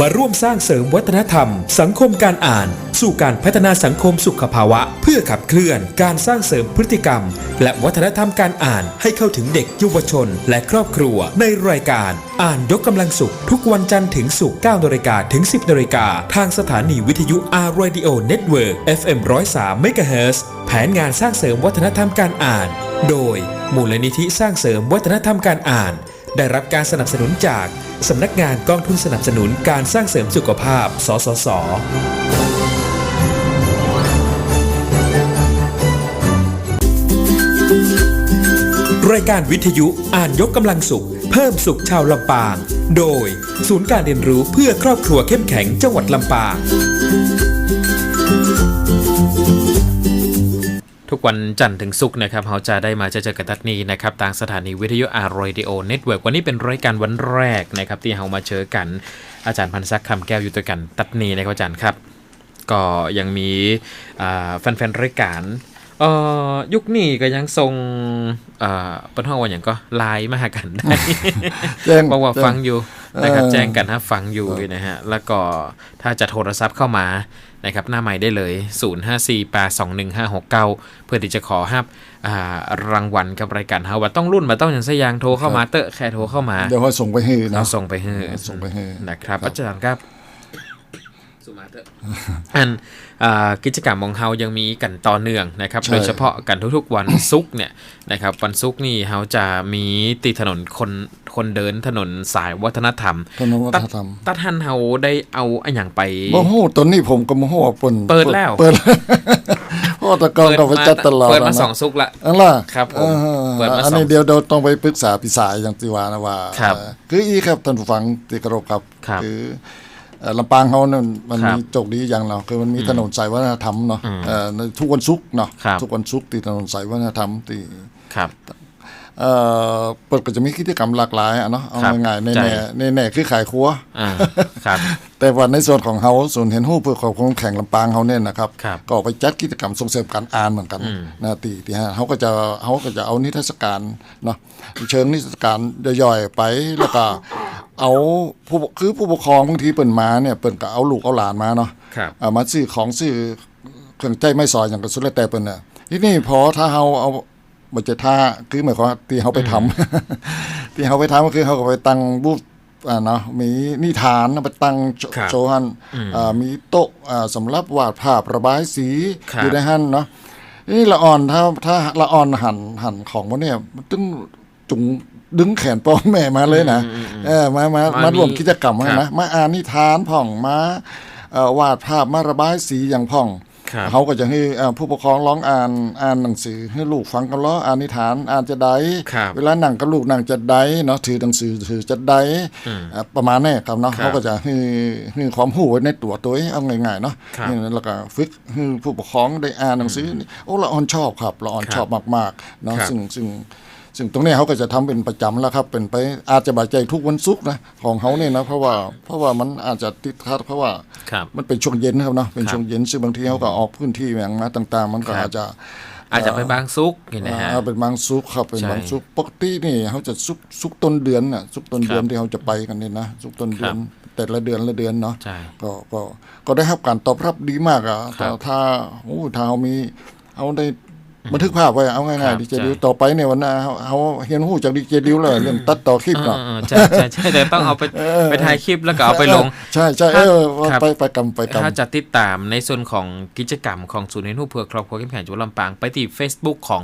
มาร่วมสร้างเสริมวัฒนธรรม สังคมการอ่าน สู่การพัฒนาสังคมสุขภาวะ เพื่อขับเคลื่อนการสร้างเสริมพฤติกรรม และวัฒนธรรมการอ่านให้เข้าถึงเด็กเยาวชน และครอบครัว ในรายการ อ่านยกกำลังสุข ทุกวันจันทร์ถึงศุกร์9นาฬิกาถึง 10นาฬิกาทางสถานีวิทยุ R Radio Network FM 103 MHz แผนงานสร้างเสริมวัฒนธรรมการอ่าน โดยมูลนิธิสร้างเสริมวัฒนธรรมการอ่าน ได้รับการสนับสนุนจากสำนักงานกองทุนสนับสนุนการสร้างเสริมสุขภาพ สสส รายการวิทยุอ่านยกกำลังสุข เพิ่มสุขชาวลำปาง โดย ศูนย์การเรียนรู้เพื่อครอบครัวเข้มแข็งจังหวัดลำปาง ทุกวันจันทร์ถึงศุกร์นะครับเราจะได้มาเจอเจอกับตัดนี้นะครับทางสถานีวิทยุอาร์เรดิโอเน็ตเวิร์กวันนี้เป็นรายการวันแรกนะครับที่เรามาเจอกันอาจารย์พันศักดิ์คำแก้วอยู่ด้วยกันตัดนี้นะครับอาจารย์ครับ ก็ยังมีอ่าแฟนๆรายการเอ่อยุคนี้ก็ยังทรงเอ่อเป็นห้องวันอย่างก็ไลน์มาหากันได้แจ้งบอกว่าแจ้งฟังอยู่นะครับเออแจ้งกันถ้าฟังอยู่นะฮะแล้วก็ถ้าจะโทรศัพท์เข้ามา นะครับหน้าใหม่ได้เลย 0548215569 เพื่อที่จะขอฮับอ่ารางวัลกับรายการเฮาว่าต้องรุ่นมาต้องอย่างสยางโทรเข้ามาเตอะแค่โทรเข้ามา เดี๋ยวเขาส่งไปให้เรานะส่งไปให้ส่งไปให้นะครับครับอาจารย์ครับ สุมาเตอะอันอ่ากิจกรรมของเฮายังมีกันต่อเนื่องนะครับ โดยเฉพาะกันทุกๆวันศุกร์เนี่ยนะครับวันศุกร์นี่เฮาจะมีตีถนนคนคนเดินถนนสายวัฒนธรรมถนนวัฒตัดนธรรมตัดทันเฮาได้เอาอันอย่างไปบ่ฮู้ตอนนี้ผมก็บ่ฮู้ว่าเปิ่นเปิดแล้วเปิดเพราะแตะกอนก็ไปจัดตลอดเปิดมานะสองซุกละอันล่ะครับผมออเปิดมาอันสอนี้งเดี๋ยวเราต้องไปปรึกษาพี่สายอย่างที่ว่านะว่าครับเอ่อคืออีครับท่านผู้ฟังที่เคารพครับครับอเอ่อ ลำปางเฮานั่นมันครับมีโจกดีอย่างเนาะคือมันมีถนนสายวัฒนธรรมเนาะเอ่อในทุกวันศุกร์เนาะครับทุกวันศุกร์ที่ถนนสายวัฒนธรรมที่ครับเอ่อเปิดก็จะมีกิจกรรมหลากหลายอะเนาะเอาครับง่ายๆในใจแน่ในแน่คือขายครัวอ่าครับแต่ว่าในส่วนของเฮาศูนย์เห็นหู้เพื่อความคงแข่งลำปางเฮาเนี่ยนะครับครับ ก็ไปจัดกิจกรรมส่งเสริมการอ่านเหมือนกันนะตีที่ฮะเขาก็จะเขาก็จะเอานิทรรศการเนาะเชิงนิทรรศการย่อยๆไปแล้วก็ เอาผู้คือผู้ปกครองบางทีเปิ่นมาเนี่ยเปิ่นก็เอาลูกเอาหลานมาเนาะครับเอามาซื้อของซื้อเครื่องใจไม่ซอยอย่างกระสุนและแต่เปิ่นน่ะที่นี่พอถ้าเฮาเอาบัจท่าคือหมายความว่าที่เฮาไปทำที่เฮาไปทำก็คือเฮาก็ไปตั้งบูธอ่าเนาะมีนิทานไปตั้งโชครับโชว์หันอ่ามีโต๊ะอ่าสำหรับวาดภาพระบายสีครับอยู่ในหันเนาะนี่ละอ่อนถ้าถ้าละอ่อนหันหันของมันเนี่ยมันตึงจุง ดึงแขนพ่อแม่มาเลยนะเออมามามามาร่วมมีกิจกรรมครับนะมาอ่านนิทานพ่องมาเอ่อวาดภาพมาระบายสีอย่างพ่องครับเขาก็จะให้เอ่อผู้ปกครองร้องอ่านอ่านหนังสือ ให้ลูกฟังกันล้ออ่านนิทานอ่านจะได้ครับเวลานั่งกับลูกนั่งจะได้เนาะถือหนังสือถือจะได้อะประมาณนี้ครับเนาะครับเขาก็จะให้ให้ความรู้ไว้ในตัวตัวเองเอาง่ายๆเนาะครับนี่แล้วก็ฝึกให้ผู้ปกครองได้อ่านหนังสือนี่โอ้ละอ่อนชอบครับละอ่อนครับชอบมากๆเนาะครับซึ่งซึ่ง ซึ่งตรงนี้เขาก็จะทำเป็นประจำแล้วครับเป็นไปอาจจะบาดใจทุกวันศุกร์นะของเขาเนี่ยนะเพราะว่าเพราะว่ามันอาจจะติดขัดเพราะว่าครับมันเป็นช่วงเย็นนะครับเนาะเป็นครับช่วงเย็นซึ่งบางทีเขาก็ออกพื้นที่อย่างมาต่าง ๆ มันก็ครับอาจจะอาจจะไปบางซุกนี่นะฮะอ่าเป็นบางซุกครับเป็นใช่บางซุกปกตินี่เขาจะซุกซุกต้นเดือนน่ะซุกต้นเดือนครับที่เขาจะไปกันนี่นะซุกต้นเดือนครับแต่ละเดือนละเดือนเนาะใช่ก็ก็ก็ได้รับการตอบรับดีมากอะครัแต่บถ้าโอ้ถ้าเขามีเขาได้ บันทึกภาพไว้เอาครัง่ายบๆดีเจใช่ดิวต่อไปเนี่ยวันหน้าเขาเขาเฮียนหู้จากดีเจดิวเลยเรื่องตัดต่อคลิปเอเนาะอเออใช่ใช่ใช่แต่ต้องเอาไปไปถ่ายคลิปแล้วก็เอาไปลง ใช่ใช่เออครับไปไปกำไปกำถ้าจะติดตามในส่วนของกิจกรรมของศูนย์เรียนรู้เพื่อครอบครัวเข้มแข็งจังหวัดลำปางไปที่ Facebook ของ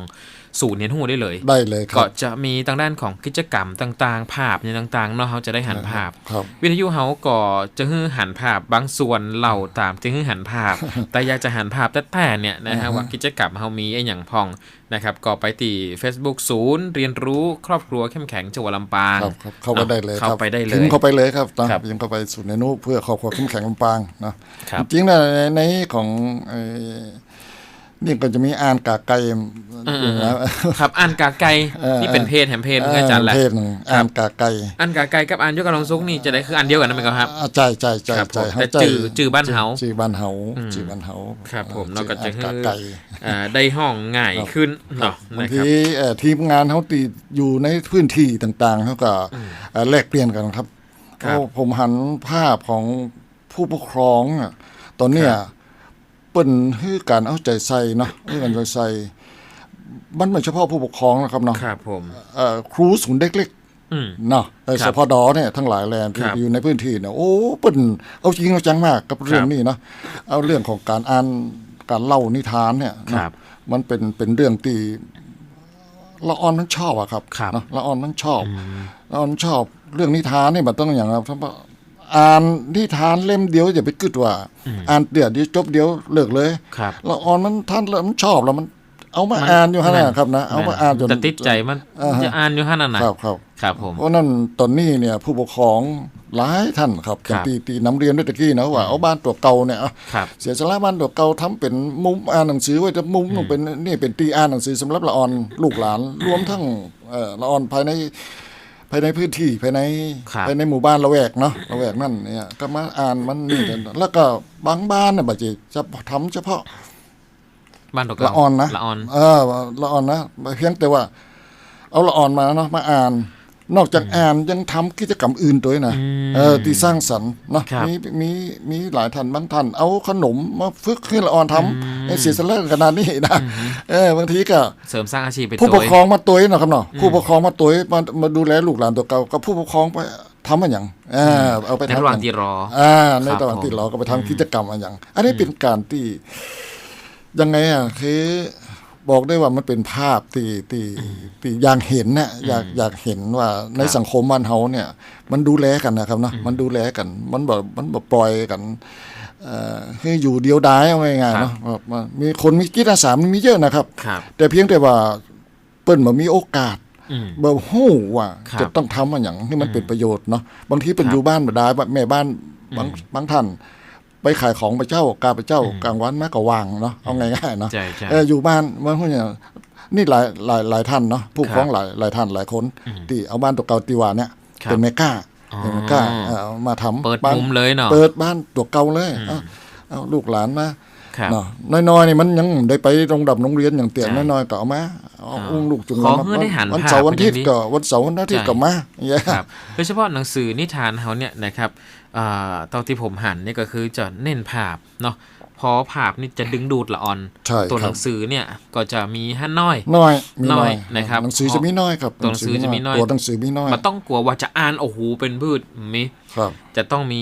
ศูนย์เรียนรู้ได้เลยได้เลยคก็รับจะมีทางด้านของกิจกรรมต่างๆ ภาพเนี่ยต่างๆเนาะเขาจะได้หันภาพครับวิทยุเฮาก็จะฮื้อหันภาพบางส่วนเล่าตามจะฮื้อหันภาพ แต่อยากจะหันภาพแต่แต่เนี่ยนะฮะว่ากิจกรรมเฮามีไอ้อย่างพองนะครับก็ไปที่ Facebook ศูนย์เรียนรู้ครอบครัวเข้มแข็งจังหวัดลำปางครับครับเข้าไปได้เลยคเข้ารับไปได้เลพิมยพ์เข้าไปเลยครับนะครับพิมพ์เข้าไปสู่ในนู้เพื่อครอบครัวเข้มแข็งลำปางเนาะครับจริงๆนะในในของเอ่อ นี่ก็จะมีอ่านกาไก่อยู่นะครับอ่านกาไก่เออนี่เป็นเพจแหมเพจเหมือนกันอาจารย์แหละเพศหนึ่งอ่านกาไก่อ่านกาไก่กับอ่านยกกำลังซุกนี่จะได้คืออันเดียวกันนะไหมครับอ่าใช่ใช่ใช่ครับผมใช่แต่ใจจื่อจื่อบ้านเฮาจื่อบ้านเฮาจื่อบ้านเฮาครับ ผมอ่เราก็จะจื่ออ่านกาไก่อ่าได้ห้องง่ายขึ้นเนาะบางนะคทีรับเอ่อทีมงานเขาตีอยู่ในพื้นที่ต่างๆเขาก็เอ่อแลกเปลี่ยนกันครับครับโอ้ผมหันภาพของผู้ปกครองอะตอนเนี้ย เปิ้นคือการเอาใจใส่เนาะให้การใจใส่ มันไม่เฉพาะผู้ปกครองนะครับเนาะครับผมเอ่อครูศูนย์เด็กเล็กอืมเนาะเอ่อครัสบพดเนี่ยทั้งหลายแลนที่ครับอยู่ในพื้นที่เนี่ยโอ้เปิ้นเอาจริงเอาจังมากกับเรื่องนี้เนาะเอาเรื่องของการอ่านการเล่านิทานเนี่ยครับมันเป็นเป็นเรื่องที่ละออนนั้นชอบอะครับครับเนาะละออนนั้นชอบละออนชอบเรื่องนิทานนี่มันต้องอย่างครับถ้า อ่านนิทานเล่มเดียวอย่าไปกึดว่า อ่านเดี๋ยวเดียวจบเดียวเลิกเลยครับละออนมันท่านแล้วมันชอบแล้วมัน เอามามันอ่านอยู่ฮะแม่นนะครับนะเอามาอ่านจนจะติดใจมันอ่าฮะจะอ่านอยู่หั่นน่ะนะครับครับครับผมเพราะนั่นตอนนี้เนี่ยผู้ปกครองหลายท่านครับครับตีตีน้ำเรียนด้วยตะกี้นะว่าเอาบ้านตัวเก่าเนี่ยเอาครับเสียสละบ้านตัวเก่าทำเป็นมุมอ่านหนังสือไว้จะมุมเป็นนี่เป็นตีอ่านหนังสือสำหรับละออนลูกหลาน รวมทั้งเอ่อละออนภายใน ภายในพื้นที่ภายในครับภายในหมู่บ้านละแวกเนาะละแวกนั่นเนี่ยก็มาอ่านมันนี่กันแล้วก็บางบ้านเนี่ยบัดนี้จะทำเฉพาะ บ้านดอกละออนนะละออนเออละออนนะเพียงแต่ว่า เอาละออนมาเนาะมาอ่าน นอกจากอ่านยังทำกิจกรรมอื่นตัวนะเออที่สร้างสรรค์เนาะครับมีมีมีหลายท่านบางท่านเอาขนมมาฝึกให้ละออนทำให้เสียสละขนาดนี้นะเออบางทีก็เสริมสร้างอาชีพไปผู้ตัปวกครองมาตัวเนาะครับเนาะผู้ปกครองมาตัวมามาดูแลลูกหลานตัวเก่ากับผู้ปกครองไปทำมันอย่างเออเอาไปในทำระหว่างอย่ที่รออ่าในครับระหว่างที่ผมเราก็ไปทำกิจกรรมอะไรอย่าง อันนี้เป็นการที่ยังไงอะคือ บอกได้ว่ามันเป็นภาพที่ที่ที่อยากเห็นน่ะอยากอยากเห็นว่าในสังคมบ้านเฮาเนี่ย มันดูแลกันนะครับเนาะมันดูแลกัน มันแบบมันแบบปล่อยกันเอ่อคืออยู่เดียวดายเอาง่ายๆเนาะแบบว่ามีคนมีจิตอาสามันมีเยอะนะครับครับ แต่เพียงแต่ว่าเปิ้นบ่มีโอกาสอืมบ่ฮู้ว่าครับจะต้องทำมันอย่างที่มันเป็นประโยชน์เนาะบางทีเป็นครับอยู่บ้านบ่ได้แม่บ้านบางบางท่าน ไปขายของไปเจ้ากาไปเจ้ากลางวันมาก็วางเนาะเอาง่ายๆเนาะใช่ใช่เอออยู่บ้านบางคนเนี่ยนี่หลายหลายหลายท่านเนาะผู้ครับครองหลายหลายท่านหลายคนที่เอาบ้านตัวเก่าตีว่าเนี่ยครับเป็นเมก้าอ๋อเป็นเมก้าเออเอามาทำเปิดบ้านมุมเลยเนาะเปิดบ้านตัวเก่าเลยเอาเอาลูกหลานมาครับเนาะน้อยๆนี่มันยังได้ไปโรงดับโรงเรียนอย่างเตียงใช่น้อยๆก็เอามาเอาอ่าอุ้งลูกจุงขอมาให้ได้หันวันภาพเสาร์วันอาทิตย์เป็นอย่างนี้ก็วันเสาร์วันอาทิตย์ใช่ก็มาอย่างเงี้ยครับโดยเฉพาะหนังสือนิทานเขาเนี่ยนะครับ อ่าตอนที่ผมหันเนี่ยก็คือจะเน้นภาพเนาะพอภาพนี่จะดึงดูดละออนใช่ตัวคหรันับงสือเนี่ยก็จะมีฮันน้อยน้อยมีน้อยน้อยนะครับหนังสือจะมีน้อยครับตัวหนังสือจะมีน้อยตัวหนังสือมีน้อยมันต้องกลัวว่าจะอ่านโอ้โหเป็นพืชมีครับ จะต้องมี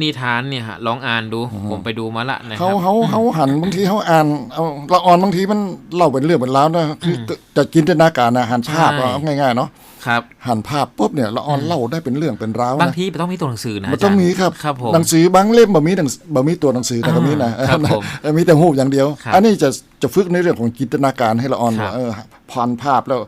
นิทานเนี่ยฮะลองอ่านดูผมไปดูมาละนะคเขารับเขาเขาหันบางทีเขาอ่านเอาละอ่อนบางทีมันเล่าเป็นเรื่องเป็นราวนะคืออจะจินตนาการนะหันภาพใช่เอาง่ายๆเนาะครับหันภาพปุ๊บเนี่ยละอ่อนเล่าได้เป็นเรื่องเป็นราวบางนะทีมันต้องมีตัวหนังสือนะมันต้องมีครับครับผมหนังสือบางเล่มบ่มีหนังสือบ่มีตัวหนังสือแต่ก็มีนะครับผมเออมีแต่รูปอย่างเดียวครับอันนี้จะจะฝึกในเรื่องของจินตนาการให้ละอ่อนครับว่าเออพรภาพแล้ว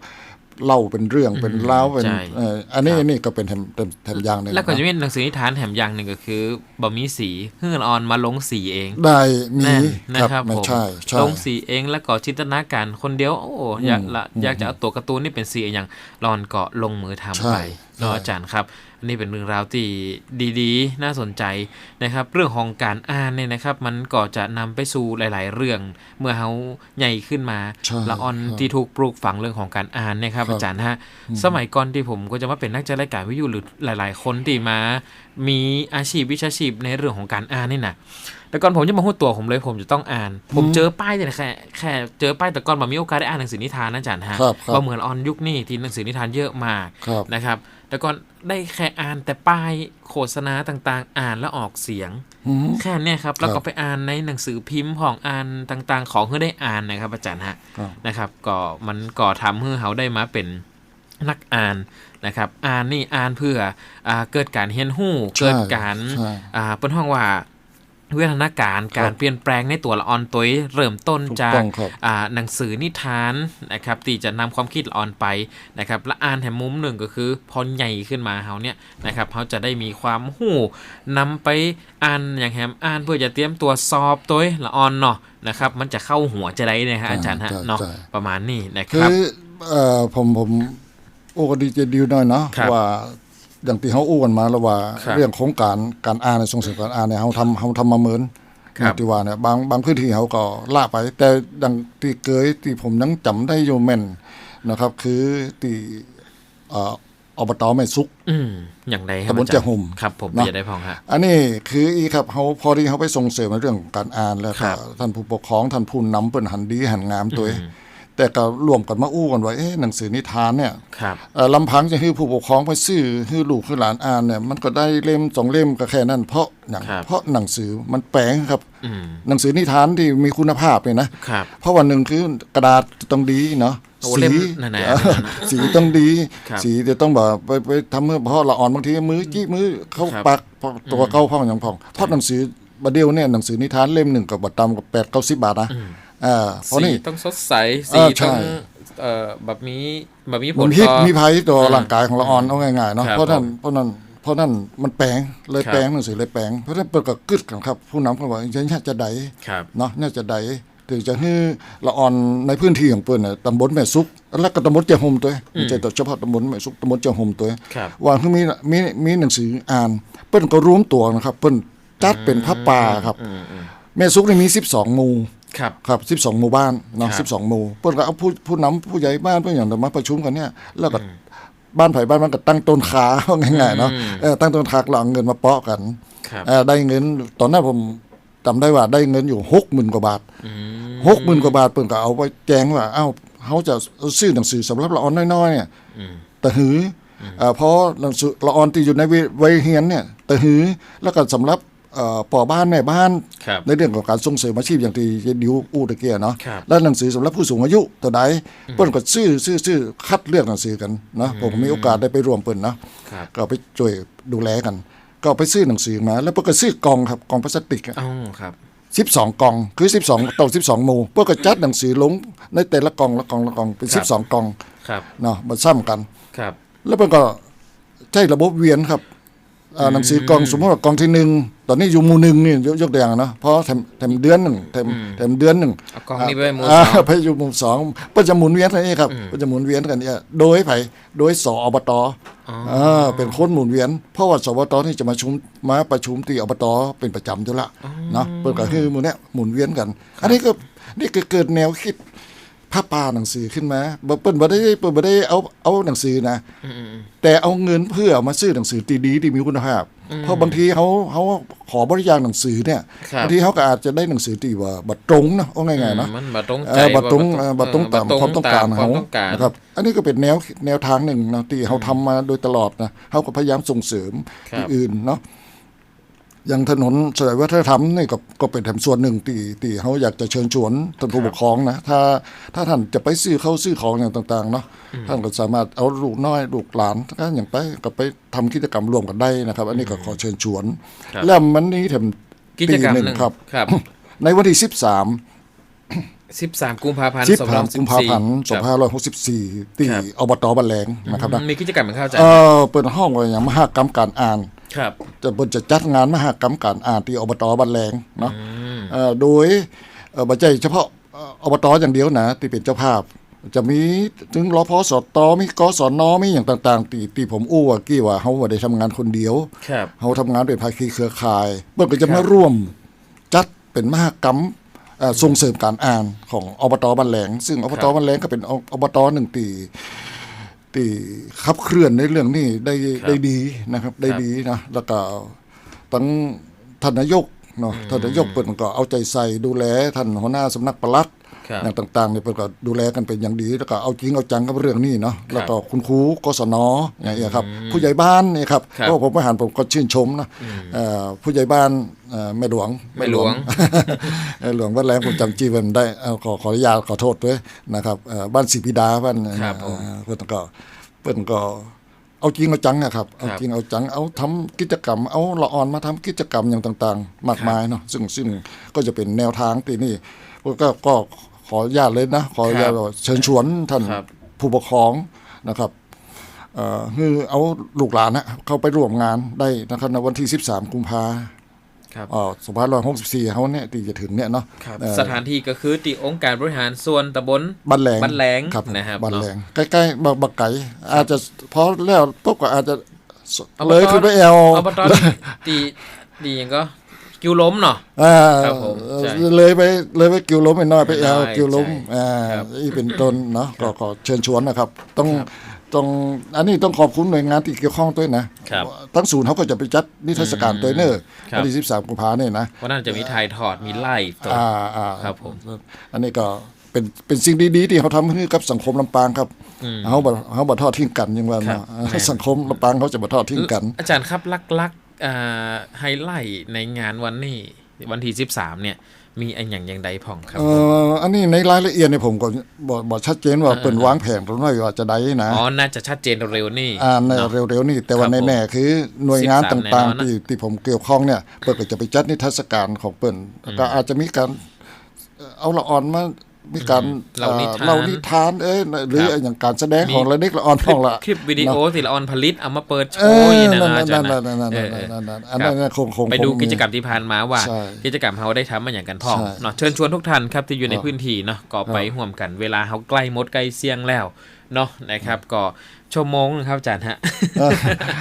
เล่าเป็นเรื่องเป็นราวเป็นใช่เอออันนี้ครับอันนี้ก็เป็นแถมแถมแถมอย่างหนึงแล้วก็จะนะมีหนังสือนิทานแถมอย่างหนึ่งก็คือบะมีสีเฮือนออนมาลงสีเอง ได้มีแน่นะคครัรับบไม่ผมใช่ใช่ลงสีเองแล้วก็จินตนาการคนเดียวโอ้อยากละอยากจะเอาตัวการ์ตูนนี่เป็นสีอย่างรอนก็ลงมือทำใช่ไป เนาะใช่อาจารย์ครับอันนี้เป็นเรื่องราวที่ดีๆ น่าสนใจนะครับ เรื่องของการอ่านเนี่ยนะครับ มันก็จะนำไปสู่หลาย ๆ เรื่อง เมื่อเขาใหญ่ขึ้นมาใช่ละออนครับที่ถูกปลูกฝังเรื่องของการอ่านเนะครับครับ อาจารย์ฮะสมัยก่อนที่ผมก็จะมาเป็นนักจัดรายการวิทยุหรือหลาย ๆ คนที่มา มีอาชีพวิชาชีพในเรื่องของการอ่านนี่นะ แต่ก่อนผมจะมาพูดตัวผมเลยผมจะต้องอ่าน ผมเจอป้ายแต่แค่แค่เจอป้ายแต่ก่อนมามีโอกาสได้อ่านหนังสือนิทานนะอาจารย์ฮะครับครับว่าเหมือนออนยุคนี้ที่หนังสือนิทานเยอะมากครับนะครับ แต่ก่อนได้แค่อ่านแต่ป้ายโฆษณาต่างๆ อ่านแล้วออกเสียงอืมแค่เนี้ยครับ แล้วครัก็บไปอ่านในหนังสือพิมพ์ของอ่านต่างๆ ของเพื่อได้อ่านนะครับ อาจารย์ฮะครับนะครับ ก็มันก็ทำให้เขาได้มาเป็นนักอ่านนะครับ อ่านนี่อ่านเพื่ออ่าเกิดการเฮียนหู้ใช่เกิดการใช่อ่าเป็นห้องว่า วิวัฒนาการการเปลี่ยนแปลงในตัวละออนตัวเริ่มต้นถูกจากต้องครับอ่าหนังสือนิทานนะครับที่จะนำความคิดละออนไปนะครับและอ่านแถมมุมหนึ่งก็คือพอใหญ่ขึ้นมาเขาเนี่ยนะครับเขาจะได้มีความหู้นำไปอ่านอย่างแฮมอ่านเพื่อจะเตรียมตัวสอบตัวละออนเนาะนะครับมันจะเข้าหัวจะได้นะฮะอาจารย์ฮะใช่เนาะใช่ประมาณนี้นะคคืรับอเอ่อผมผมโอ้ก็ดีเจดิวหน่อยเนาะครับว่า อย่างที่เขาอู้กันมาแล้วว่าครับเรื่องของการการอ่านในส่งเสริมการอ่านเนี่ยเขาทำเขาทำมาเหมือนครับที่ว่าเนี่ยบางบางพื้นที่เขาก็ล่าไป แต่ดังที่เกยที่ผมยังจำได้อยู่แม่นนะครับ คือที่เอ่ออบตแม่ซุกอืมอย่างใดครับตำบลอาจารย์เจ้าห่มครับผมเนาะจะได้พองฮะอันนี้คืออีครับเขาพอที่เขาไปส่งเสริมในเรื่องของการอ่านแล้วครัก็บท่านผู้ปกครองท่านผู้นำเปิ้นหันดีหันงามตัวเอง แต่ก็ร่วมกันมาอู้กันว่าเอ๊ะหนังสือนิทานเนี่ยครับเอ่อลำพังจะให้ผู้ปกครองไปซื้อให้ลูกให้หลานอ่านเนี่ยมันก็ได้เล่มสองเล่มก็แค่นั้นเพราะอย่างครับเพราะหนังสือมันแปลงครับอืมหนังสือนิทานที่มีคุณภาพเนี่ยนะครับเพราะวันหนึ่งคือกระดาษต้องดีเนาะโอ้เล่มนั่นๆเออสีต้องดีครับสีจะต้องแบบไปไปทำเมื่อเพราะละอ่อนบางทีมือจี้มือเข้าครับปากพอตัวเข้าพ่องอย่างพองเพราะหนังสือบดเดียวเนี่ยหนังสือนิทานเล่มหนึ่งกับบัตรตำกับแปดเก้าสิบบาทนะอ่าเพราะ สีนี่ต้องสดใสเอสีอใช่ต้องเอ่อแบบมีแบบมีผมัลนพิษต่อมีภัยต่ออ่าร่างกายของละอ่อนเอาง่ายๆเนาะครับเพราะนั้นผมเพราะนั้นเพราะนั้นมันแปลงเลยครับแปลงหนังสือเลยแปลงเพราะฉะนั้นเปิดก็กึดกันครับ ผู้นำเขาบอกยังน่าจะใดครับเนาะน่าจะใดถึงจะให้ละอ่อนในพื้นที่ของเปิ้นน่ะตำบลแม่ซุก แล้วก็ตำบลเจ้าหมตัวไม่ใช่แต่เฉพาะตำบลแม่ซุกตำบลเจ้าหมตัวครับว่าคือมีมีมีหนังสืออ่าน เปิ้นก็รวมตัวนะครับ เปิ้นจัดเป็นพระป่าครับอืมอืมแม่ซุกนี่มี 12หมู่ ครับครับ12หมู่บ้านเนาะครับ12หมู่เปิ้นก็เอาผู้ผู้นำผู้ใหญ่บ้านเพิ่นอย่างมาประชุมกันเนี่ยแล้วก็บ้านไผบ้านมันก็ตั้งต้นขาง่ายๆเนาะเออตั้งต้นขาแล้วเอาเงินมาเปาะกันครับเออได้เงินตอนนั้นผมจำได้ว่าได้เงินอยู่60,000กว่าบาทอืมหกหมื่นกว่าบาทเปิ้นก็เอาไปแจ้งว่าเอ้าเขาจะซื้อหนังสือสำหรับละออนน้อยๆเนี่ยแต่หืออเอ่อเพราะหนังสือละออนที่อยู่ในวัยวัยเฮียนเนี่ยแต่หือแล้วก็สำหรับเอ่อ ป่อบ้านแม่บ้านครับในเรื่องของการส่งเสริมอาชีพอย่างที่เยดิวอู้ตะเกียเนาะครับแล้วหนังสือสำหรับผู้สูงอายุตัวใดเปิ้นก็ซื้อซื้อซื้อคัดเลือกหนังสือกันเนาะผมมีโอกาสได้ไปร่วมเปิ้นเนาะครับก็ไปช่วยดูแลกัน ก็ไปซื้อหนังสือมา แล้วเปิ้นก็ซื้อกล่องครับกล่องพลาสติกอะอ๋อครับสิบสองกล่องคือสิบสองต่อสิบสองหมู่เพื่อกระจัดหนังสือลงในแต่ละกล่องละกล่องละกล่องเป็นครัสิบบสองกล่องครับเนาะมาซ้ำกันครับแล้วมันก็ใช้ระบบเวียนครับอ่า หนังสือกล่องสมมติว่ากล่องที่หนึ่งตอนนี้อยู่หมู่หนึ่งนี่ยกยกตัวอย่างเนาะเพราะแถมแถมเดือนหนึ่งแถมแถมเดือนหนึ่งเอากล่องนี้ไปหมู่าสองไปอยู่หมู่สองเพื่อจะหมุนเวียนกันนี่ครับเพื่อจะหมุนเวียนกันเนี่ยโดยไผโดยสอบตอ่าเป็นคนหมุนเวียน เพราะว่าสอบตนี่จะมาชุมมาประชุมที่อบตเป็นประจำอยู่ละเนาะเปิดก็คือหมู่เนี้ยหมุนเวียนกัน อันนี้ก็นี่ก็เกิดแนวคิด ผ้าป่าหนังสือขึ้นมาบ่เปิ้นบ่ได้เปิ้นบ่ได้เอาเอาหนังสือนะแต่เอาเงินเพื่อมาซื้อหนังสือดีๆที่มีคุณภาพ เพราะบางทีเขาเขาขอบริจาคหนังสือเนี่ยครับบางทีเขาก็อาจจะได้หนังสือที่ว่าบัตรตรงนะเอาง่ายๆเนาะมันบัตรงเอใจอบัตรตรงบ่เออบัตรตรงตามความต้องการคเขาวามต้องการนะครับ อันนี้ก็เป็นแนวแนวทางหนึ่งนะที่เขาทำมาโดยตลอดนะเขาก็พยายามส่งเสริมครับที่อื่นเนาะ อย่างถนนสายวัฒนธรรมนี่ก็ก็เป็นแถมส่วนหนึ่งที่ที่เขาอยากจะเชิญชวนท่านผู้ปกครองนะถ้าถ้าท่านจะไปซื้อเข้าซื้อของอย่างต่างๆเนาะท่านก็สามารถเอาลูกน้อยลูกหลานก็อย่างไปก็ไปทำกิจกรรมร่วมกันได้นะครับ อันนี้ก็ขอเชิญชวนครับแล้วมันนี้แถมกิจกรรมปีหนึ่งครับครับ ในวันที่สิบสามสิบสามกุมภาพันธ์สิบสองพันพันสิกุบมภาสี่พันธ์สองพันร้อยหกสิบสี่ที่ครับอบตบันแหลงนะครับนะมีกิจกรรมเหมือนเข้าใจเออเปิดห้องไว้อย่างมหากรรมการอ่าน ครับจะบนจะจัดงานมหากรรมการอ่านที่อบตบันแหลงเนาะเอ่อโดยเอ่อบัจจัยเฉพาะเอ่ออบตอย่างเดียวนะที่เป็นเจ้าภาพ จะมีถึงรพสตมีกสนมีอย่างต่างๆที่ที่ผมอู้ว่ากี้ว่าเขาบ่ได้ทำงานคนเดียวครับเขาทำงานเป็นภาคีเครือข่ายเมื่อก็จะมาร่วมจัดเป็นมหากรรมเอ่อส่งเสริมการอ่านของอบตบันแหลง ซึ่งอบตบันแหลงก็เป็นอบตหนึ่งตี ตีขับเคลื่อนในเรื่องนี้ได้ได้ดีนะครับ ได้ดีนะแล้วก็ตั้งท่านนายกเนาะท่านนายกเปิดก็เอาใจใส่ดูแลท่านหัวหน้าสำนักปลัดครับ อย่างต่างๆเนี่ยเปิดก็ดูแลกันเป็นอย่างดีแล้วก็เอาจริงเอาจังกับเรื่องนี้เนาะแล้วก็คุณครูกศนอย่างเงี้ยครับ ผู้ใหญ่บ้านเนี่ยครับครับเพราะผมไปหารผมก็ชื่นชมนะเอ่อผู้ใหญ่บ้านเอ่อแม่หลวงแม่หลวงแม่หลวงวัดแรงผมจำจีวันได้เอาขอขออนุญาตขอโทษด้วยนะครับเอ่อบ้านศรีพิดาบ้านครับผมเอ่อเพิ่นก็เพิ่นก็เอาจริงเอาจังอะครับเอาครับจริงเอาจังเอาทำกิจกรรมเอาละอ่อนมาทำกิจกรรมอย่างต่าง ๆ มากมายเนาะซึ่งซึ่งก็จะเป็นแนวทางที่นี่ก็ก็ก็ ขออนุญาตเลยนะ ขออนุญาตว่าเชิญชวนท่านครับผู้ปกครองนะครับเอ่อคือเอาลูกหลานนะเข้าไปร่วมงานได้นะครับในวันที่ 13 กุมภาครับอ๋อสองพันร้อยหกสิบสี่เขาเนี่ยที่จะถึงเนี่ยเนาะครับเอ่อสถานที่ก็คือที่องค์การบริหารส่วนตำบลบ้านแหลงบ้านแหลงครับนะครับบ้านเนาะแหลงใกล้ๆบักบักไก่อาจจะพอแล้วปุ๊บก็อาจจะอบตเลยขึ้นไปแอลอบตตีดีอย่างก็ กิวล้มเนาะอ่าครับผมใช่เลยไปเลยไปกิวล้มไปน้อยไปแอลน้อยกิวล้มใช่อ่าครับนี่เป็นต้นเนาะก็ขอเชิญชวนนะครับ ต้องต้องอันนี้ต้องขอบคุณหน่วยงานที่เกี่ยวข้องด้วยนะครับทั้งศูนย์เขาก็จะไปจัดนิทรรศการตัวเนอร์ครับวันที่ 13 กุมภาเนี่ยนะเพราะนั่นจะมีถ่ายทอดมีไล่ตัวอ่าอ่าครับผมอันนี้ก็เป็นเป็นสิ่งดีๆที่เขาทำให้กับสังคมลำปางครับเขาบ่เขาบ่ทอดทิ้งกันอยังว่าครับเนาะสังคมลำปางเขาจะบ่ทอดทิ้งกัน อาจารย์ครับลักๆอ่า ไฮไลท์ในงานวันนี้ วันที่13เนี่ย มีอันอย่างอย่างใดผ่องครับเอ่ออันนี้ในรายละเอียดเนี่ยผมก็บ่บ่ชัดเจนว่าเปิ่นวางแผนตรงไหนว่าจะได้นะอ๋อน่าจะชัดเจนเร็วๆนี่อ่าในเนาะเร็วๆนี่แต่ว่าครับผมแน่ๆคือหน่วยงาน13ต่างแน่นอนๆนะที่ที่ผมเกี่ยวข้องเนี่ยเปิ่นก็จะไปจัดนิทรรศการของเปิ่นก็อาจจะมีการเอ่อเอาละอ่อนมา มีการเล่านิทานเล่านิทานเอ้ยหรือครับอย่างการแสดงของละเด็กละอ่อนคขลิอปงละคลิปวิดีโอที่ละออนผลิตเอามาเปิดโชเอว์ออย่างนั่นั้นนนะนั่อานจารย์นั่นนะนั่นนั่นเออนั่นเออนั่นอันนั้นเนี่ยคงคงไปดูคงมีกิจกรรมที่ผ่านมาว่าใช่กิจกรรมเขาได้ทำมาอย่างกันพ่องใช่เนาะเชิญชวนทุกท่านครับที่อยู่ในครับพื้นที่เนาะก็ไปห่วมกันเวลาเขาใกล้มดใกล้เสี่ยงแล้วเนาะนะครับก็ ชั่วโมงนะครับอาจารย์ฮะเออ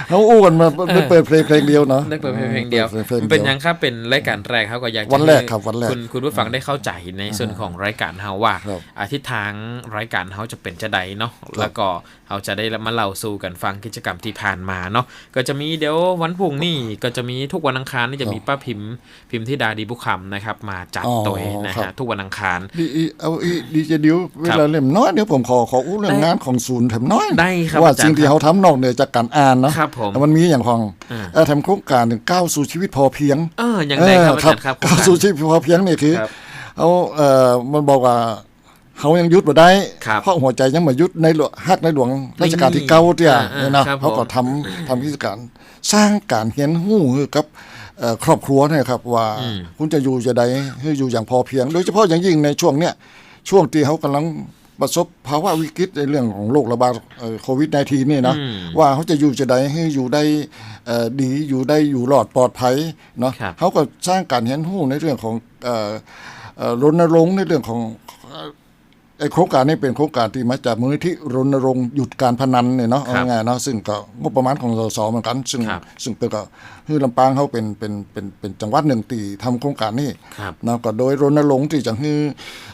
เขาอู้กันมาไม่เปิดเพลงเพลงเดียวเนาะได้เปิดเพลงเดียวปิพลงเป็นดีวยังครับเป็นรายการแรกเขาก็อยากจะวันแรกให้ครับวันแรกคุณคุณผู้ฟังได้เข้าใจในส่วนของรายการเฮาว่าครับอาทิศทางรายการเฮาจะเป็นจะใดเนาะแล้วก็เฮาจะได้มาเล่าสู่กันฟังกิจกรรมที่ผ่านมาเนาะก็จะมีเดี๋ยววันพรุ่งนี้ก็จะมีทุกวันอังคารนี่จะมีป้าพิมพ์พิมพ์ที่ดาดีบุคคำนะครับ มาจัดอ๋อตัวนะครัฮะบทุกวันอังคารดีอีเอาอีดีเจดิวเวลาเล่มน้อยเดี๋ยวผมขอขออู้เรื่องได้งานของศูนย์แถมน้อยได้ครับว่าอาจารย์สิ่งที่เขาทำนอกเหนือจากการอ่านเนาะครับผมมันมีอย่างของอ่าเอ่อทำโครงการหนึ่งก้าวสู่ชีวิตพอเพียงเอออย่างไรครับอาจารย์ครับก้าวสู่ชีวิตพอเพียงนี่คือครับเขาเอ่อมันบอกว่าเขายังยุดมาได้ครับเพราะหัวใจยังมายุดในหลวงฮักในหลวงรัชกาลที่เก้าเตี้ยอ่าอ่าเนี่ยนะครับผมเขาก็ทำทำกิจการสร้างการเห็นหู้ให้กับเอ่อครอบครัวเนี่ยครับว่าคุณจะอยู่จะใดให้อยู่อย่างพอเพียง โดยเฉพาะอย่างยิ่งในช่วงเนี้ยช่วงที่เขากำลัง ประสบภาวะวิกฤตในเรื่องของโรคระบาดเอ่อโควิด -19 นี่นะว่าเขาจะอยู่จะใดให้อยู่ได้เอ่อดีอยู่ได้อยู่รอดปลอดภัยเนาะครับเขาก็สร้างการเห็นหู้ในเรื่องของเอ่อเอ่อรณรงค์ในเรื่องของ ไอ้โครงการนี้เป็นโครงการที่มาจากมูลนิธิรณรงค์หยุดการพนันเนี่ยเนาะครัเอาบง่ายๆเนาะซึ่งก็งบประมาณของสสเหมือนกัน ซึ่งครับซึ่งเป็นก็คือลำปางเขาเป็นเป็นเป็นเป็นจังหวัดหนึ่งตีทำโครงการนี้ครับเนาะก็โดยรณรงค์ที่จะให้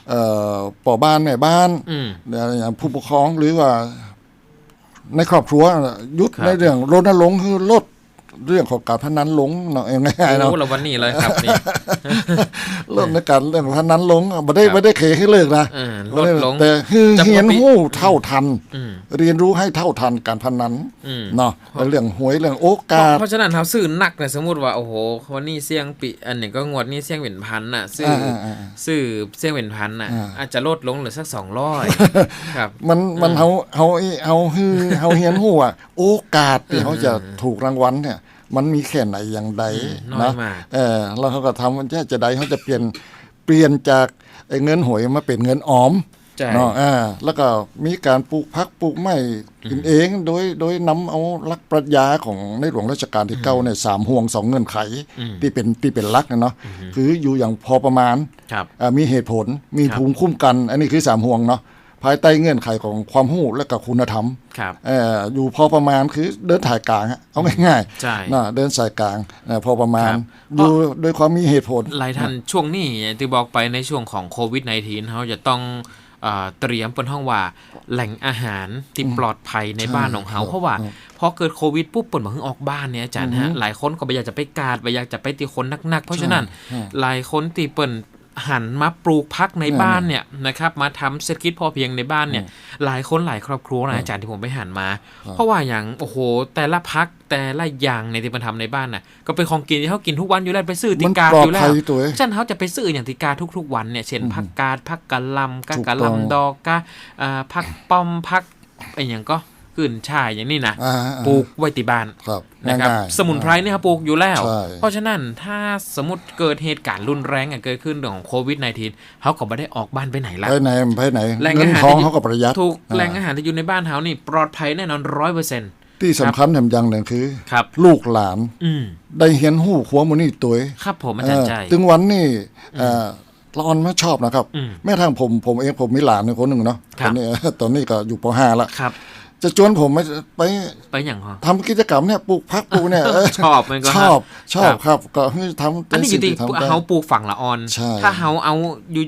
เอ่อป่อบ้านแม่บ้านอืมอย่างผู้ปกครองหรือว่า ในครอบครัวหยุดครับ ในเรื่องรณรงค์คือลด เรื่องของการพนันลงเนาะเอาง่ายๆเนาะโอ้เราวันนี้เลยครับนี่ลดในการเรื่องพนันลงไม่ได้ครับไม่ได้เคให้เลิกนะเออลดลงแต่คือจำนวนเห็นปีหู้เท่าทันอืมเรียนรู้ให้เท่าทันการพนันอืมเนาะเรื่องหวยเรื่องโอเพการาะสเพราะฉะนั้นเขาซื้อหนักเนี่ยสมมติว่าโอ้โหวันนี้เสี่ยงปีอันหนึ่งก็งวดนี้เสี่ยงเป็นพันน่ะซื้ออาอ่าซื้อเสี่ยงเป็นพันน่ะอ่าอาจจะลดลงเหลือสักสองร้อยครับ มันมันเฮาเฮาเฮาฮือเฮาเห็นหู้ว่าโอกาสที่เขาจะถูกรางวัลเนี่ย มันมีแค่ไหนอย่างใดน้อยนะมากเออแล้วเขาก็ทำมันจะจะใดเขาจะเปลี่ยนเปลี่ยนจากไอ้เงินหวยมาเป็นเงินออมใช่เนาะอ่าแล้วก็มีการปลูกพักปลูกไม้กินเองโดยโดยนำเอาหลักปรัชญาของในหลวงรัชกาลที่เก้าเนี่ยสามห่วงสองเงื่อนไขที่เป็นที่เป็นหลักนะเนาะคืออยู่อย่างพอประมาณครับอ่ามีเหตุผลมีครับภูมิคุ้มกัน อันนี้คือสามห่วงเนาะ ภายใต้เงื่อนไขของความหู้และก็คุณธรรมครับเอ่ออยู่พอประมาณคือเดินถ่ายกลางอะเอาง่ายใช่ๆนะเดินสายกลางนะพอประมาณครับอยู่โดยความมีเหตุผล หลายท่านช่วงนี้อย่างที่บอกไปในช่วงของโควิด -19 เขาจะต้องเอ่อเตรียมเป็นห้องว่าแหล่งอาหารที่ปลอดภัยในใช่บ้านของเขาครับเพราะว่าครับพอเกิดโควิดปุ๊บเปิดมาเพิ่งออกบ้านเนี่ยอาจารย์ฮะหลายคนก็ไปอยากจะไปกาดไปอยากจะไปตีคนนักๆ เพราะฉะนั้นใช่หลายคนที่เปิด หันมาปลูกพักในแน่ๆบ้านเนี่ยนะครับมาทำเศรษฐกิจพอเพียงในบ้านเนี่ยหลายคนหลายครอบครัวนะอาจารย์ที่ผมไปหันมา เพราะว่าอย่างโอ้โห แต่ละพักแต่ละอย่างในที่มันทำในบ้านน่ะก็เป็นของกินที่เขากินทุกวันอยู่แล้วไปซื้อติมันกาปลออดยู่แล้ภัวยตัวเองฉะนันเขาจะไปซื้ออย่างติกาทุก ๆ วันเนี่ยเช่นผักกาดผักกะหลำกะถูกกะต้องหลำดอกกะอ่าผักป้อมผักไอ้อย่างก็ ขึ้นช่ายอย่างนี้นะอ่าปลูกไว้ที่บ้านครับนะครับง่ายๆสมุนไพรเนี่ยเขาปลูกอยู่แล้วใช่เพราะฉะนั้นถ้าสมมติเกิดเหตุการณ์รุนแรงอะเกิดขึ้นเรื่องของโควิด -19 เขาก็ไม่ได้ออกบ้านไปไหนละไปไหนไปไหนแหล่งเงิอานหารทองที่เขาก็ประหยัดถูกอ่าแหล่งอาหารที่อยู่ในบ้านเขานี่ปลอดภัยแน่นอนร้อยเปอร์เซ็นต์ที่สำคัญแถมอย่างหนึ่งคือครับลูกหลานอืมได้เห็นหู้ขัวมันนี่ตัวเองครับผมอาจารย์ใจเออถึงวันนี้เอ่อละออนไม่ชอบนะครับอืมแม้ทางผมผมเองผมมีหลานในคนหนึ่งเนาะคตรัอบนนี้ตอนนี้ก็อยู่ป .5 ละครับ จะชวนผมไปไปไปอย่างฮะทำกิจกรรมเนี่ยปลูกพักปลูกเนี่ยเออชอบมันก็ชฮะอบชอบครับครับก็ให้ทำอันนี้อยู่ที่ทำได้เฮาปลูกฝั่งละออนใช่ถ้าเฮาเอา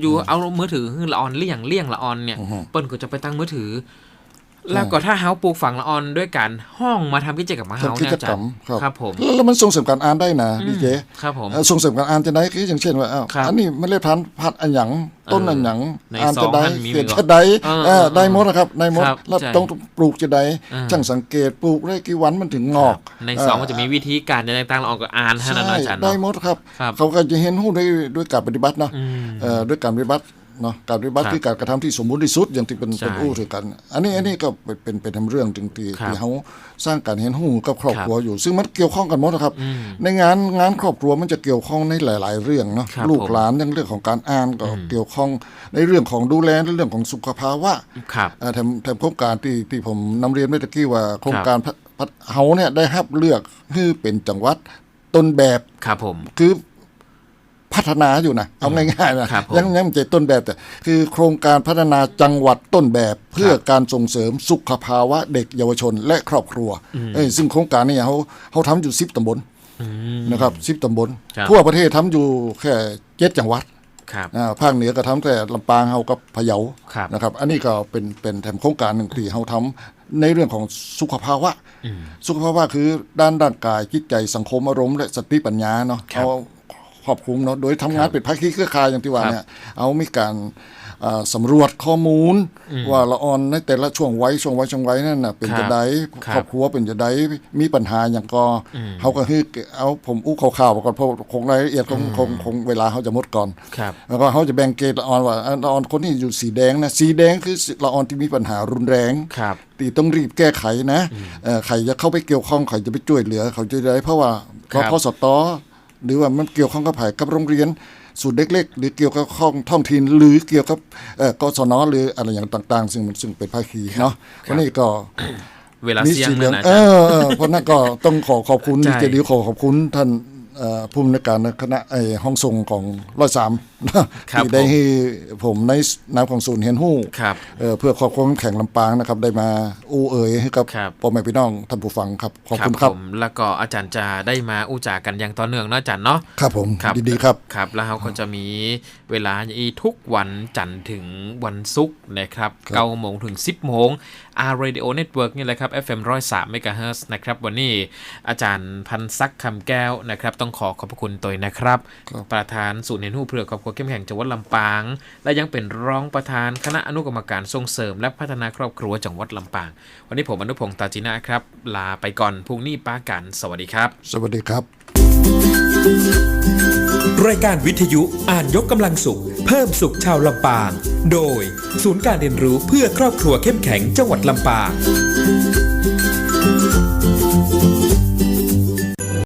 อยู่ๆเอามือถือละออนเลี่ยงเลี่ยงละออนเนี่ยเปิ้นก็จะไปตั้งมือถือ แล้วก็ถ้าเฮาปลูกฝังละออนด้วยการห้องมาทำกิจกรรมกับเฮาทำกิเนี่ยจอากจารรรมย์ครับครับผมแล้วแล้วมันส่งเสริมการอ่านได้นะดีเจครับผมเอ่อส่งเสริมการอ่านจะได้คืออย่างเช่นว่าอ้าวครับอันนี้เมล็ดพันธุ์พัดอันหยังต้นอันหยังในอ่านซอจะงได้มันมีเขียนเหรอจะได้เออเออเออได้หมดนะครับได้หมดครับแล้วใช่ต้องปลูกจะได้เออช่างสังเกตปลูกได้กี่วันมันถึงงอก ในซองมันจะมีวิธีการในต่างๆละออนก็อ่านให้ใช่นะเนาะอาจารย์ได้เนาะหมดครับครับ เขาก็จะเห็นหู้ด้วยด้วยการปฏิบัติเนาะอืมเอ่อด้วยการปฏิบัติ เนาะการปฏิบัติครับคือการกระทำที่สมบูรณ์ที่สุดอย่างที่เป็นใช่เป็นอู้ถือกัน อันนี้อันนี้ก็เป็นเป็นเป็นทำเรื่องจริงที่ครับที่เขาสร้างการเห็นหู้กับครอบครับครัวอยู่ ซึ่งมันเกี่ยวข้องกันหมดนะครับ ในงานงานครอบครัวมันจะเกี่ยวข้องในหลาย ๆ เรื่องเนาะครับลูกผมหลานอย่างเรื่องของการอ่านก็เกี่ยวข้องในเรื่องของดูแลในเรื่องของสุขภาวะครับอ่าแถมแถมโครงการที่ที่ผมนำเรียนเมื่อตะกี้ว่าโครงการพัฒพัฒเฮาเนี่ยได้รับเลือกให้เป็นจังหวัดต้นแบบครับผมคือ พัฒนาอยู่นะเอาง่ายๆนะครับผม ยังยังไม่ใช่ต้นแบบแต่คือโครงการพัฒนาจังหวัดต้นแบบเพื่อการส่งเสริมสุขภาวะเด็กเยาวชนและครอบครัวเอ้ยซึ่งโครงการนี้เขาเขาทำอยู่สิบตำบลนะครับสิบตำบล ครับ ทั่วประเทศทำอยู่แค่เจ็ดจังหวัด ครับ อ่าภาคเหนือก็ทำแต่ลำปางเฮากับพะเยาครับนะครับ อันนี้ก็เป็นเป็นแถมโครงการหนึ่งที่เฮาทำในเรื่องของสุขภาวะ สุขภาวะคือด้านด้านกายจิตใจสังคมอารมณ์และสติปัญญาเนาะครับ เอาค รอบคลุมเนาะโดยทำงานเป็นภาคีเครือข่ายอย่างที่ว่าครับเนี่ยเอามีการอ่าสำรวจข้อมูล ว่าละออนในแต่ละช่วงวัยช่วงวัยช่วงวัยนั่นน่ะเป็นครับจะไดครับครอบครัวเป็นจะไดมีปัญหาอย่างก็เขาก็คือเอาผมอู้ข่าวๆก่อนเพราะคงรายละเอียดคงคงคงเวลาเขาจะหมดก่อนครับแล้วก็เขาจะแบ่งเกรดละออนว่าอะละออนคนที่อยู่สีแดงนะสีแดงคือละออนที่มีปัญหารุนแรงครับตีต้องรีบแก้ไขนะเอ่อใครจะเข้าไปเกี่ยวข้องใครจะไปช่วยเหลือ เขาจะได้เพราะว่าครัรบพสต หรือว่ามันเกี่ยวข้องกับไผ่กับโรงเรียนสูตรเล็กๆ หรือเกี่ยวกับข้องท้องถิ่นหรือเกี่ยวกับเอ่อกศนหรืออะไรอย่างต่าง ๆ ซึ่งมันซึ่งเป็นภาคีเนาะวันนี้ก็เวลามีเสี่ยงสีเหลืนั่องนนะอาเอจารย์อเออเพราะนั้นก็ต้องขอขอบคุณใช่ดีเจดิวขอขอบคุณท่านเอ่อผู้อำนวยการคณะไอห้องส่งของร้อยสามครับที่ได้ให้ผมในนามของศูนย์เฮียนหู้ครับเอ่อเพื่อครอบครัวแข่งลำปางนะครับ ได้มาอู้เอ๋ยให้กับครับพ่อแม่พี่น้องท่านผู้ฟังครับขอบคุณครับผมแล้วก็อาจารย์จะได้มาอู้จากันอย่างต่อเนื่องเนาะอาจารย์เนาะครับผมครับดีๆครับครับ แล้วเราก็จะมีเวลาอีทุกวันจันทร์ถึงวันศุกร์นะครับ9โมงถึง10โมง R Radio Network นี่แหละครับ FM 103 MHz นะครับ วันนี้อาจารย์พันศักดิ์คำแก้วนะครับ ต้องขอขอบพระคุณตัวนะครับครับประธานศูนย์เห็นหูเพื่อครอบครัวเข้มแข็งจังหวัดลำปาง และยังเป็นรองประธานคณะอนุกรรมการส่งเสริม และพัฒนาครอบครัวจังหวัดลำปาง วันนี้ผมอนุพงศ์ตาจินะครับ ลาไปก่อนพรุ่งนี้ป้ากันสวัสดีครับ สวัสดีครับ รายการวิทยุอ่านยกกำลังสุข เพิ่มสุขชาวลำปาง โดย ศูนย์การเรียนรู้เพื่อครอบครัวเข้มแข็งจังหวัดลำปาง